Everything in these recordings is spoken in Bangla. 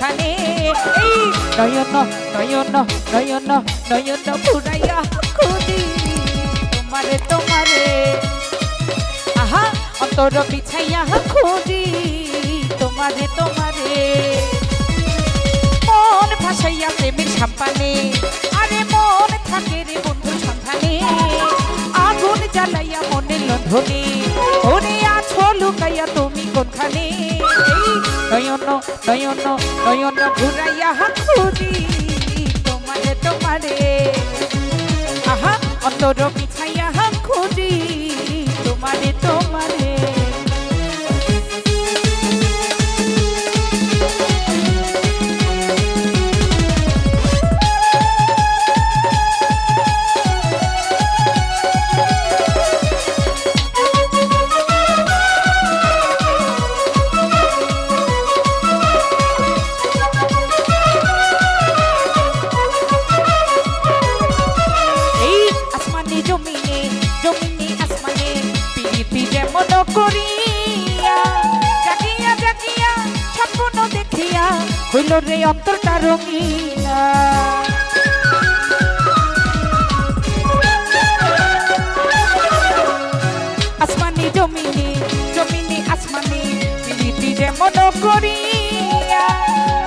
কোনখানে এই নয়ন নয়ন নয়ন নয়ন ঘুরাইয়া খুঁজি তোমারে তোমারে। আহা, অন্তর বিছাইয়া খুঁজি তোমারে তোমারে। মন ভাসাইয়া প্রেমের সাম্পানে, আরে মন থাকে রে বন্ধু সন্ধানে। আগুন জ্বালাইয়া মনের লন্ধনে ওরে আছো লুকাইয়া তুমি কোনখানে নয়ন নয়ন নয়ন ঘুরাইয়া হাতুরি তোমারে তোমারে। আহা অন্তর বিছাইয়া খুঁজি তোমারে তোমারে। করিয়া, জাগিয়া জাগিয়া স্বপ্ন দেখিয়া হইল রে অন্তরটা রঙিনা আসমানে জমিনে জমিনে আসমানে পিড়িতি যেমন করিয়া,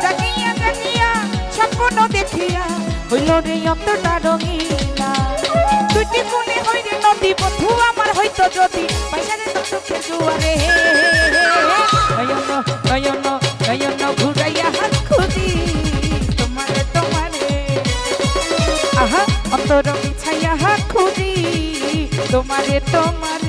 জাগিয়া জাগিয়া স্বপ্ন দেখিয়া হইল রে অন্তরটা রঙিনা দুইটি কোণে হইরে নদী, বন্ধু, আমার হইতো যদি। পয়সারে সুখে জুয়ারে নয়ন নয়ন নয়ন ঘুরাইয়া হাত খুঁজি তোমারে তোমারে আহা অন্তর বিছাইয়া হাত খুঁজি তোমারে তোমারে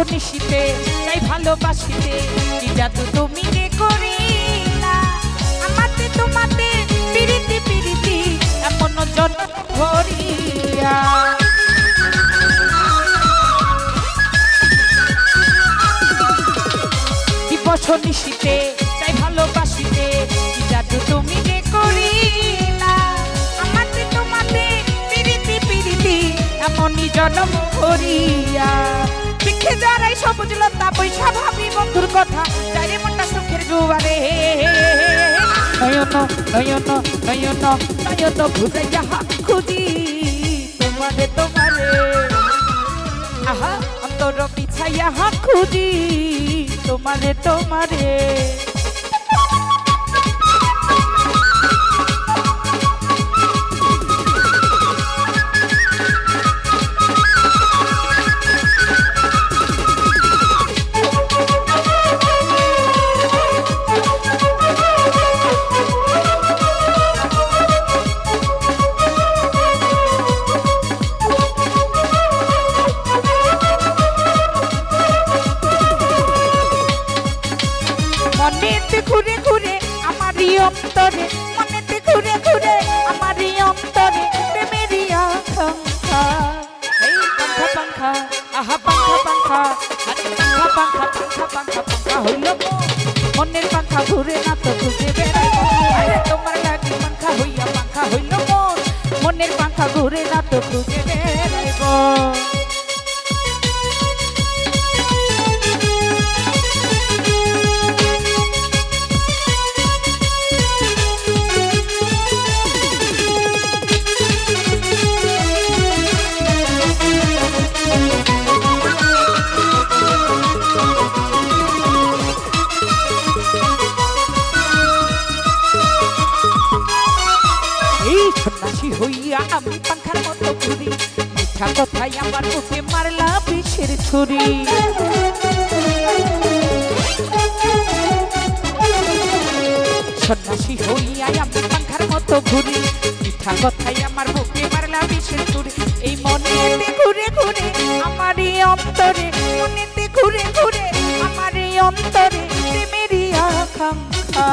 দিবস নিশিতে চাই ভালোবাসিতে। কি জাদু তুমি রে করিলা? আমাতে তোমাতে পিরিতি পিরিতি এমন জন ভরিয়া। দিবস নিশিতে চাই ভালোবাসিতে। কি জাদু তুমি রে করিলা? আমাতে তোমাতে পিরিতি পিরিতি এমনই জন্ম ভরিয়া। শিখে যারাই সবুজ লতা পয়সা ভাবি বন্ধুর কথা। যারে মনটা সুখের জুবারে নয়ন নয়ন নয়ন নয়ন ঘুরাইয়া খুঁজি তোমারে তোমারে। আহা অন্তর বিছাইয়া খুঁজি তোমারে তোমারে। মনেতে ঘুরে ঘুরে আমারই অন্তরে, মনেতে ঘুরে ঘুরে আমারই অন্তরে প্রেমেরই আকাঙ্ক্ষা। এই পাঙ্খা পাখা, আহা পাখা পাখা পাখা পাখা পাখা পাঙ্খা পাখা হইল মনের পাখা ঘুরে না সন্ন্যাসী হইয়া আমি পাখার মতো ঘুরি। মিঠা কথাই আমার মুখে মারলা বিষের ছুরি। সন্ন্যাসী হইয়া আমি পাখার মতো ঘুরি। মিঠা কথাই আমার বুকে মারলা বিষের ছুরি। এই মনেতে ঘুরে ঘুরে আমারই অন্তরে, মনেতে ঘুরে ঘুরে আমারই অন্তরে প্রেমেরই আকাঙ্ক্ষা।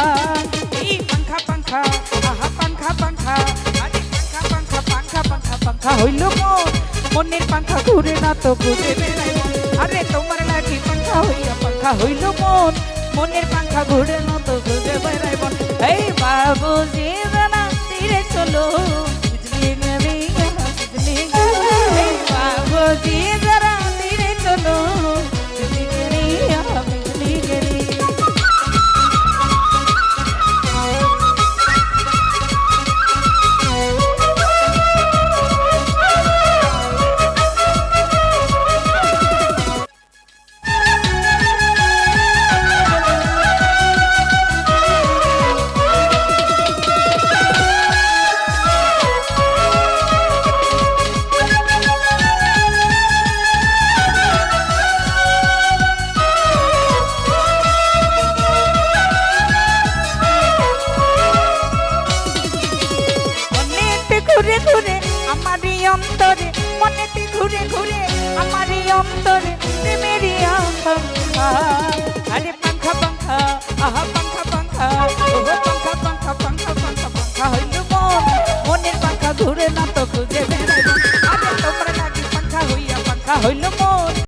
পাঙ্খা আরে পাঙ্খা পাঙ্খা পাঙ্খা পাঙ্খা পাঙ্খা হইল মন মনের পাঙ্খা ঘুরে না তো ঘুরে বেড়াই। আরে তোমার লাগি পাঙ্খা হইয়া পাঙ্খা হইল মন মনের পাঙ্খা ঘুরে না তো ঘুরে বেড়াই এই বাবু যে তীরে চলো। ঘুরে ঘুরে আমারই অন্তরে প্রেমেরই আকাঙ্ক্ষা।